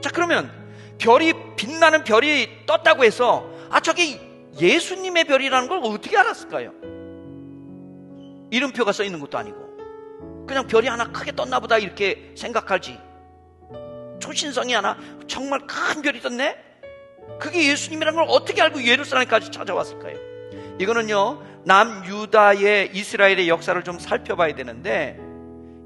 자, 그러면 별이, 빛나는 별이 떴다고 해서, 아, 저게 예수님의 별이라는 걸 어떻게 알았을까요? 이름표가 써 있는 것도 아니고, 그냥 별이 하나 크게 떴나 보다 이렇게 생각하지. 초신성이 하나 정말 큰 별이 떴네? 그게 예수님이라는 걸 어떻게 알고 예루살렘까지 찾아왔을까요? 이거는요, 남유다의 이스라엘의 역사를 좀 살펴봐야 되는데,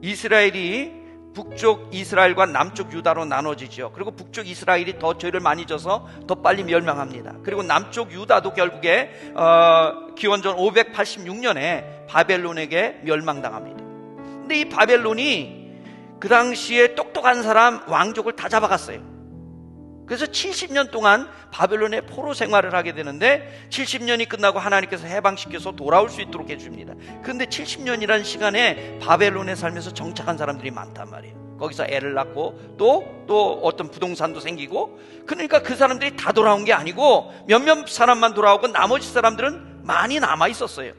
이스라엘이 북쪽 이스라엘과 남쪽 유다로 나눠지죠. 그리고 북쪽 이스라엘이 더 죄를 많이 져서 더 빨리 멸망합니다. 그리고 남쪽 유다도 결국에 어, 기원전 586년에 바벨론에게 멸망당합니다. 근데 이 바벨론이 그 당시에 똑똑한 사람 왕족을 다 잡아갔어요. 그래서 70년 동안 바벨론의 포로 생활을 하게 되는데 70년이 끝나고 하나님께서 해방시켜서 돌아올 수 있도록 해줍니다. 그런데 70년이라는 시간에 바벨론에 살면서 정착한 사람들이 많단 말이에요. 거기서 애를 낳고 또, 또 어떤 부동산도 생기고 그러니까 그 사람들이 다 돌아온 게 아니고 몇몇 사람만 돌아오고 나머지 사람들은 많이 남아 있었어요.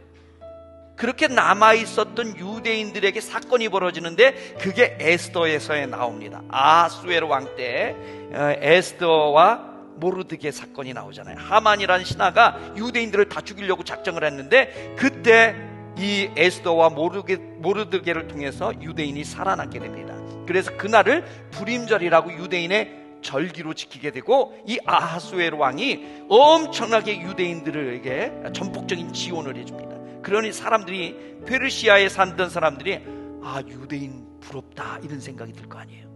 그렇게 남아 있었던 유대인들에게 사건이 벌어지는데 그게 에스더에서에 나옵니다. 아수에르 왕 때 에스더와 모르드게 사건이 나오잖아요. 하만이라는 신하가 유대인들을 다 죽이려고 작정을 했는데 그때 이 에스더와 모르게, 모르드게를 통해서 유대인이 살아남게 됩니다. 그래서 그날을 불임절이라고 유대인의 절기로 지키게 되고 이 아하수에르 왕이 엄청나게 유대인들에게 전폭적인 지원을 해줍니다. 그러니 사람들이 페르시아에 살던 사람들이 아 유대인 부럽다 이런 생각이 들 거 아니에요.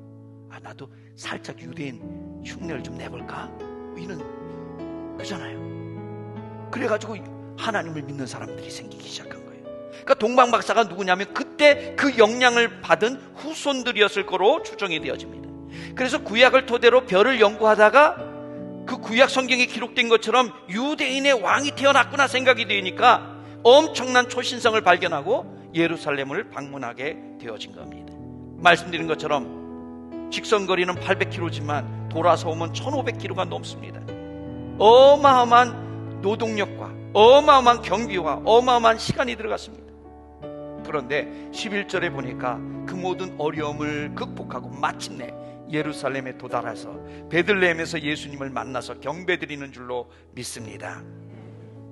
아 나도 살짝 유대인 흉내를 좀 내볼까? 이는 그잖아요. 그래가지고 하나님을 믿는 사람들이 생기기 시작한 거예요. 그러니까 동방 박사가 누구냐면 그때 그 영향을 받은 후손들이었을 거로 추정이 되어집니다. 그래서 구약을 토대로 별을 연구하다가 그 구약 성경에 기록된 것처럼 유대인의 왕이 태어났구나 생각이 되니까 엄청난 초신성을 발견하고 예루살렘을 방문하게 되어진 겁니다. 말씀드린 것처럼 직선거리는 800km지만 돌아서 오면 1500km가 넘습니다. 어마어마한 노동력과 어마어마한 경비와 어마어마한 시간이 들어갔습니다. 그런데 11절에 보니까 그 모든 어려움을 극복하고 마침내 예루살렘에 도달해서 베들레헴에서 예수님을 만나서 경배드리는 줄로 믿습니다.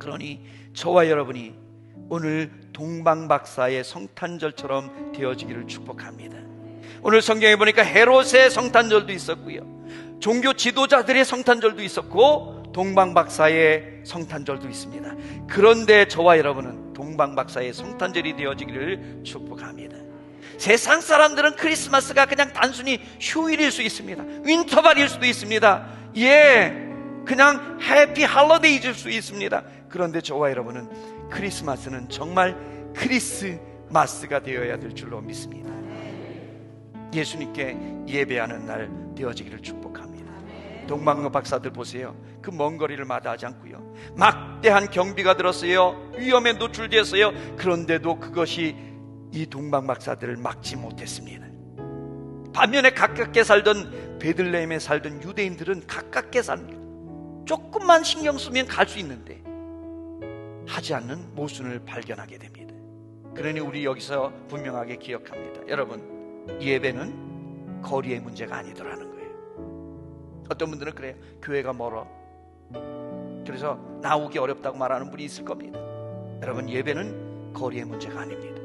그러니 저와 여러분이 오늘 동방박사의 성탄절처럼 되어지기를 축복합니다. 오늘 성경에 보니까 헤롯의 성탄절도 있었고요. 종교 지도자들의 성탄절도 있었고 동방박사의 성탄절도 있습니다. 그런데 저와 여러분은 동방박사의 성탄절이 되어지기를 축복합니다. 세상 사람들은 크리스마스가 그냥 단순히 휴일일 수 있습니다. 윈터발일 수도 있습니다. 예, 그냥 해피 할러데이일 수 있습니다. 그런데 저와 여러분은 크리스마스는 정말 크리스마스가 되어야 될 줄로 믿습니다. 예수님께 예배하는 날 되어지기를 축복합니다. 동방로 박사들 보세요. 그 먼 거리를 마다하지 않고요. 막대한 경비가 들었어요. 위험에 노출되었어요. 그런데도 그것이 이 동방 박사들을 막지 못했습니다. 반면에 가깝게 살던 베들레헴에 살던 유대인들은 가깝게 삽니다. 조금만 신경 쓰면 갈 수 있는데 하지 않는 모순을 발견하게 됩니다. 그러니 우리 여기서 분명하게 기억합니다. 여러분, 예배는 거리의 문제가 아니더라는 거예요. 어떤 분들은 그래요. 교회가 멀어. 그래서 나오기 어렵다고 말하는 분이 있을 겁니다. 여러분, 예배는 거리의 문제가 아닙니다.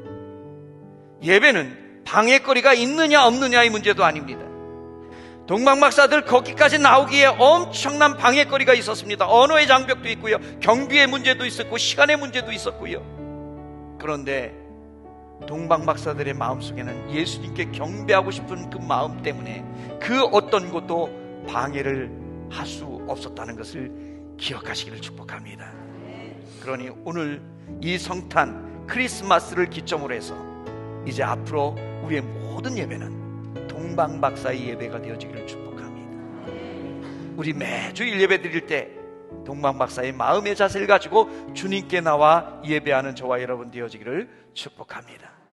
예배는 방해거리가 있느냐 없느냐의 문제도 아닙니다. 동방박사들 거기까지 나오기에 엄청난 방해거리가 있었습니다. 언어의 장벽도 있고요. 경비의 문제도 있었고 시간의 문제도 있었고요. 그런데 동방박사들의 마음속에는 예수님께 경배하고 싶은 그 마음 때문에 그 어떤 것도 방해를 할 수 없었다는 것을 기억하시기를 축복합니다. 그러니 오늘 이 성탄 크리스마스를 기점으로 해서 이제 앞으로 우리의 모든 예배는 동방 박사의 예배가 되어지기를 축복합니다. 우리 매주 예배 드릴 때 동방 박사의 마음의 자세를 가지고 주님께 나와 예배하는 저와 여러분 되어지기를 축복합니다.